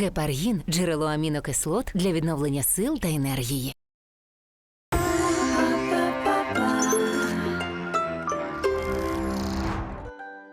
Гепаргін джерело амінокислот для відновлення сил та енергії.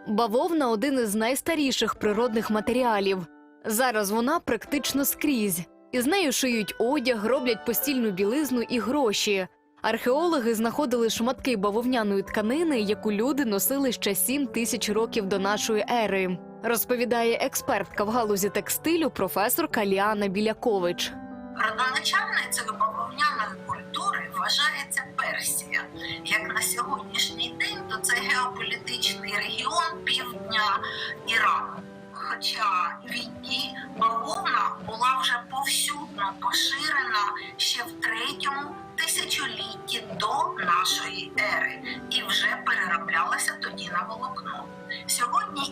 Бавовна один із найстаріших природних матеріалів. Зараз вона практично скрізь. Із нею шиють одяг, роблять постільну білизну і гроші. Археологи знаходили шматки бавовняної тканини, яку люди носили ще 7 тисяч років до нашої ери. Розповідає експертка в галузі текстилю професорка Ліана Білякович. Родоначальницею бавовняної культури вважається Персія. Як на сьогоднішній день, то це геополітичний регіон півдня Ірану. Хоча в Індії бавовна була вже повсюдно поширена ще в третьому тисячолітті до нашої ери і вже перероблялася тоді на волокно.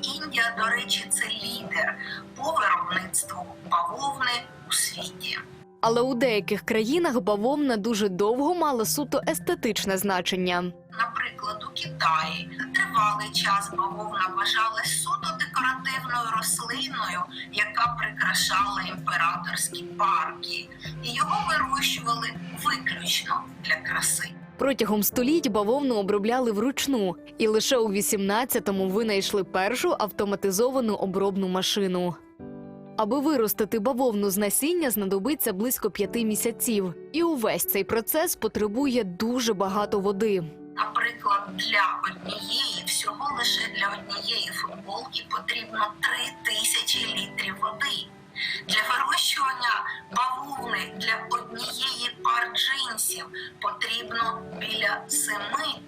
Індія, до речі, це лідер по виробництву бавовни у світі. Але у деяких країнах бавовна дуже довго мала суто естетичне значення. Наприклад, у Китаї тривалий час бавовна вважалась суто декоративною рослиною, яка прикрашала імператорські парки, і його вирощували виключно для краси. Протягом століть бавовну обробляли вручну, і лише у 18-му винайшли першу автоматизовану обробну машину. Аби виростити бавовну з насіння, знадобиться близько п'яти місяців, і увесь цей процес потребує дуже багато води. Наприклад, для однієї всього лише для однієї футболки потрібно 3 тисячі літрів води. Джинсів потрібно біля 7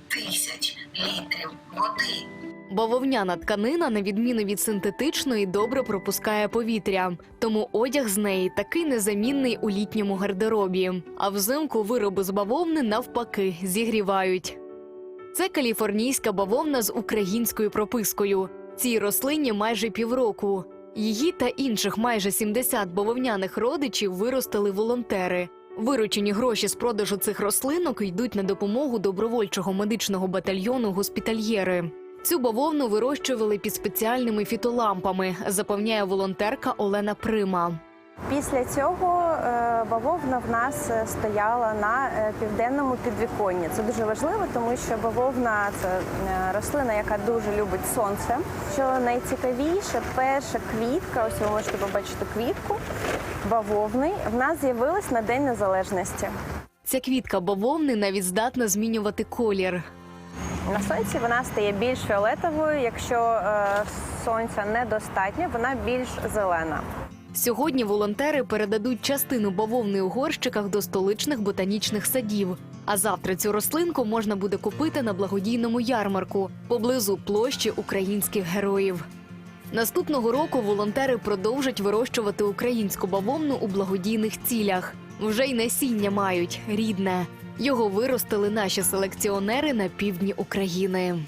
тисяч літрів води. Бавовняна тканина, на відміну від синтетичної, добре пропускає повітря, тому одяг з неї такий незамінний у літньому гардеробі. А взимку вироби з бавовни навпаки зігрівають. Це каліфорнійська бавовна з українською пропискою. Цій рослині майже півроку. Її та інших майже 70 бавовняних родичів виростили волонтери. Виручені гроші з продажу цих рослинок йдуть на допомогу добровольчого медичного батальйону госпітальєри. Цю бавовну вирощували під спеціальними фітолампами, запевняє волонтерка Олена Прима. Після цього е, бавовна в нас е, стояла на е, південному підвіконні. Це дуже важливо, тому що бавовна це рослина, яка дуже любить сонце. Що найцікавіше, перша квітка, ось ви можете побачити квітку бавовни, в нас з'явилась на День Незалежності. Ця квітка бавовни навіть здатна змінювати колір. На сонці вона стає більш фіолетовою. Якщо сонця недостатньо, вона більш зелена. Сьогодні волонтери передадуть частину бавовни у горщиках до столичних ботанічних садів. А завтра цю рослинку можна буде купити на благодійному ярмарку поблизу площі українських героїв. Наступного року волонтери продовжать вирощувати українську бавовну у благодійних цілях. Вже й насіння мають рідне. Його виростили наші селекціонери на півдні України.